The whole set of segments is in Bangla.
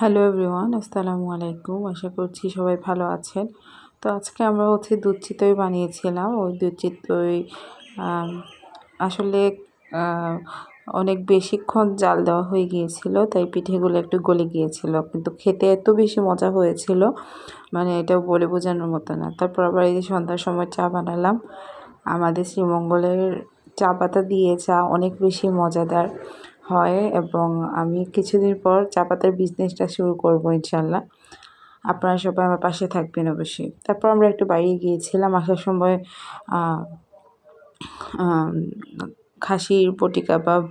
হ্যালো এভরিওয়ান আসসালামু আলাইকুম আশা করছি সবাই ভালো আছেন। তো আজকে আমরা হচ্ছে দুধ চিতই বানিয়েছিলাম। ওই দুধ চিতই আসলে অনেক বেশিক্ষণ জাল দেওয়া হয়ে গিয়েছিল, তাই পিঠেগুলো একটু গলে গিয়েছিল। কিন্তু খেতে এত বেশি মজা হয়েছিল মানে এটা বলে বোঝানোর মতো না। তারপর আবার এই সন্ধ্যার সময় চা বানালাম। আমাদের শ্রীমঙ্গলের চা পাতা দিয়ে চা অনেক বেশি মজাদার। হয় এবং আমি কিছুদিন পর চা পাতার বিজনেসটা শুরু করব ইনশাল্লাহ আপনারা সবাই আমার পাশে থাকবেন অবশ্যই। তারপর আমরা একটু বাইরে গিয়েছিলাম, আসার সময় খাসির পটি কাবাব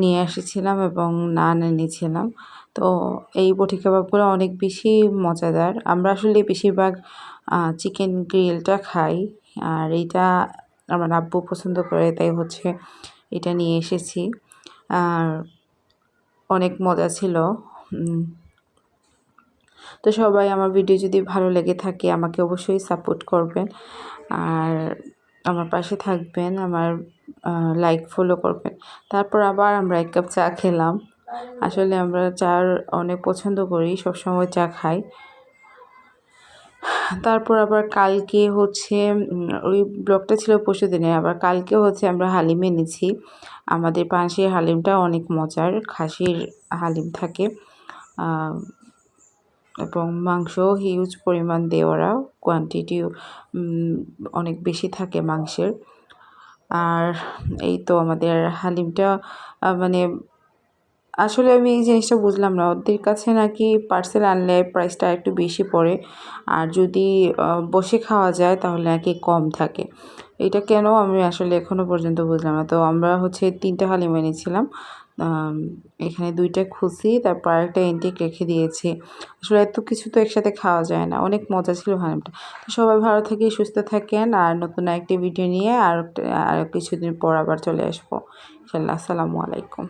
নিয়ে এসেছিলাম এবং নান এনেছিলাম। তো এই পটি কাবাবগুলো অনেক বেশি মজাদার। আমরা আসলে বেশিরভাগ চিকেন গ্রিলটা খাই। আর এইটা আমার আব্বু পছন্দ করে, তাই হচ্ছে এটা নিয়ে এসেছি। অনেক মজা ছিল। তো সবাই আমার ভিডিও যদি ভালো লেগে থাকে, আমাকে অবশ্যই সাপোর্ট করবেন। আর আমার পাশে থাকবেন, আমার লাইক ফলো করবেন। তারপর আবার আমরা এক কাপ চা খেলাম। আসলে আমরা চার অনেক পছন্দ করি, সবসময় চা খাই। তারপর আবার কালকে হচ্ছে ওই ব্লগটা ছিল পরশু দিনে, আবার কালকে হচ্ছে আমরা হালিম এনেছি। আমাদের পাশের হালিমটা অনেক মজার, খাসির হালিম থাকে। এবং মাংস হিউজ পরিমাণ দেওয়ারা কোয়ান্টিটিও অনেক বেশি থাকে মাংসের। আর এই তো আমাদের হালিমটা মানে আসলে আমি এই জিনিসটা বুঝলাম না। ওদের কাছে নাকি পার্সেল আনলে প্রাইসটা একটু বেশি পড়ে। আর যদি বসে খাওয়া যায় তাহলে নাকি কম থাকে। এটা কেন আমি আসলে এখনও পর্যন্ত বুঝলাম না। তো আমরা হচ্ছে তিনটা হালিম এনেছিলাম। এখানে দুইটা খুশি, তারপর একটা এন্টিক রেখে দিয়েছি। আসলে এত কিছু তো একসাথে খাওয়া যায় না। অনেক মজা ছিল হালিমটা। তো সবাই ভালো থেকে, সুস্থ থাকেন। আর নতুন একটি ভিডিও নিয়ে আর আর কিছুদিন পর আবার চলে আসব। ইনশাল্লাহ আসসালামু আলাইকুম।